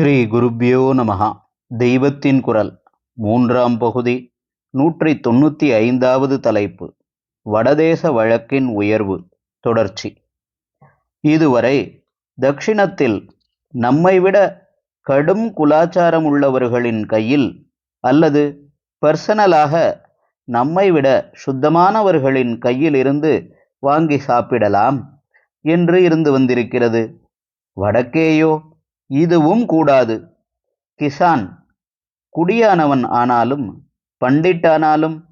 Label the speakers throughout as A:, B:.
A: ஸ்ரீ குருப்பியோ நமஹா. தெய்வத்தின் குரல் மூன்றாம் பகுதி நூற்றி தொண்ணூற்றி ஐந்தாவது தலைப்பு வடதேச வழக்கின் உயர்வு தொடர்ச்சி. இதுவரை தக்ஷிணத்தில் நம்மை விட கடும் குலாச்சாரம் உள்ளவர்களின் கையில் அல்லது பர்சனலாக நம்மை விட சுத்தமானவர்களின் கையில் இருந்து வாங்கி சாப்பிடலாம் என்று இருந்து வந்திருக்கிறது. வடக்கேயோ இதுவும் கூடாது. கிசான் குடியானவன் ஆனாலும் பண்டிட்டானாலும்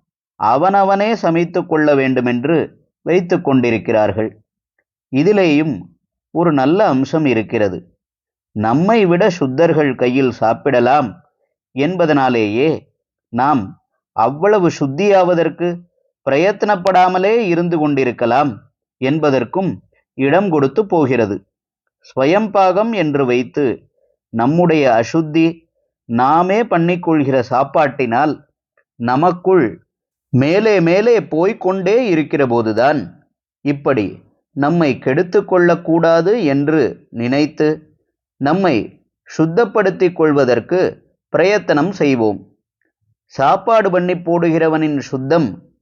A: அவனவனே சமைத்து கொள்ள வேண்டுமென்று வைத்து கொண்டிருக்கிறார்கள். இதிலேயும் ஒரு நல்ல அம்சம் இருக்கிறது. நம்மை விட சுத்தர்கள் கையில் சாப்பிடலாம் என்பதனாலேயே நாம் அவ்வளவு சுத்தியாவதற்கு பிரயத்தனப்படாமலே இருந்து கொண்டிருக்கலாம் என்பதற்கும் இடம் கொடுத்து போகிறது. ஸ்வயம்பாகம் என்று வைத்து நம்முடைய அசுத்தி நாமே பண்ணிக்கொள்கிற சாப்பாட்டினால் நமக்குள் மேலே மேலே போய்கொண்டே இருக்கிற போதுதான் இப்படி நம்மை கெடுத்து கொள்ளக்கூடாது என்று நினைத்து நம்மை சுத்தப்படுத்திக் கொள்வதற்கு பிரயத்தனம் செய்வோம். சாப்பாடு பண்ணி போடுகிறவனின் சுத்தம்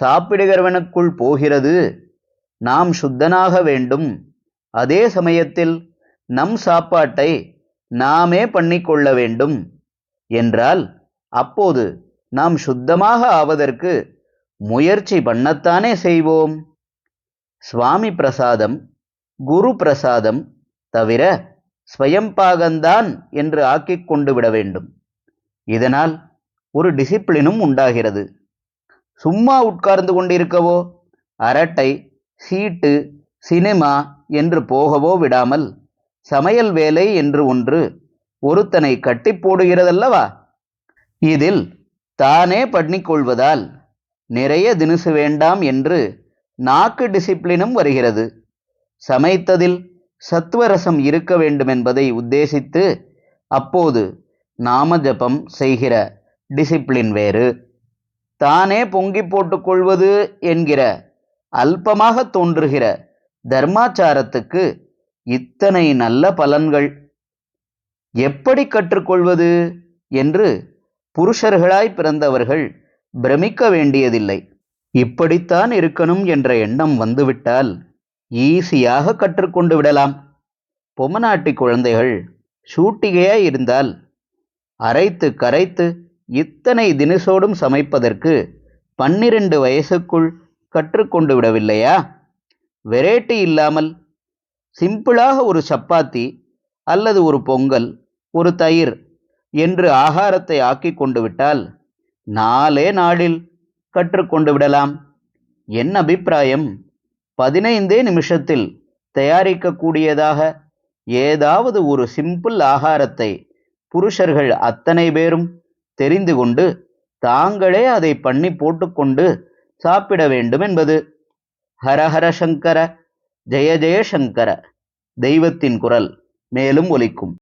A: சாப்பிடுகிறவனுக்குள் போகிறது. நாம் சுத்தனாக வேண்டும். அதே சமயத்தில் நம் சாப்பாட்டை நாமே பண்ணிக்கொள்ள வேண்டும். என்றால் அப்போது நாம் சுத்தமாக ஆவதற்கு முயற்சி பண்ணத்தானே செய்வோம். சுவாமி பிரசாதம் குரு பிரசாதம் தவிர ஸ்வயம்பாகந்தான் என்று ஆக்கிக் கொண்டு விட வேண்டும். இதனால் ஒரு டிசிப்ளினும் உண்டாகிறது. சும்மா உட்கார்ந்து கொண்டிருக்கவோ அரட்டை சீட்டு சினிமா என்று போகவோ விடாமல் சமையல் வேலை என்று ஒன்று ஒருத்தனை கட்டி போடுகிறதல்லவா? இதில் தானே பண்ணிக்கொள்வதால் நிறைய தினுசு வேண்டாம் என்று நாக்கு டிசிப்ளினும் வருகிறது. சமைத்ததில் சத்துவரசம் இருக்க வேண்டுமென்பதை உத்தேசித்து அப்போது நாமஜபம் செய்கிற டிசிப்ளின் வேறு. தானே பொங்கி போட்டுக்கொள்வது என்கிற அல்பமாக தோன்றுகிற தர்மாச்சாரத்துக்கு இத்தனை நல்ல பலன்கள். எப்படி கற்றுக்கொள்வது என்று புருஷர்களாய் பிறந்தவர்கள் பிரமிக்க வேண்டியதில்லை. இப்படித்தான் இருக்கணும் என்ற எண்ணம் வந்துவிட்டால் ஈஸியாக கற்றுக்கொண்டு விடலாம். பொம்மநாட்டி குழந்தைகள் சூட்டிகையாய் இருந்தால் அரைத்து கரைத்து இத்தனை தினசோடும் சமைப்பதற்கு பன்னிரண்டு வயசுக்குள் கற்றுக்கொண்டு விடவில்லையா? வெரைட்டி இல்லாமல் சிம்பிளாக ஒரு சப்பாத்தி அல்லது ஒரு பொங்கல் ஒரு தயிர் என்று ஆகாரத்தை ஆக்கி கொண்டு விட்டால் நாளே நாளில் கற்றுக்கொண்டு விடலாம். என் அபிப்பிராயம் பதினைந்தே நிமிஷத்தில் தயாரிக்கக்கூடியதாக ஏதாவது ஒரு சிம்பிள் ஆகாரத்தை புருஷர்கள் அத்தனை பேரும் தெரிந்து கொண்டு தாங்களே அதை பண்ணி போட்டுக்கொண்டு சாப்பிட வேண்டும் என்பது ஹரஹர சங்கர ஜெய ஜெயசங்கர தெய்வத்தின் குரல் மேலும் ஒலிக்கும்.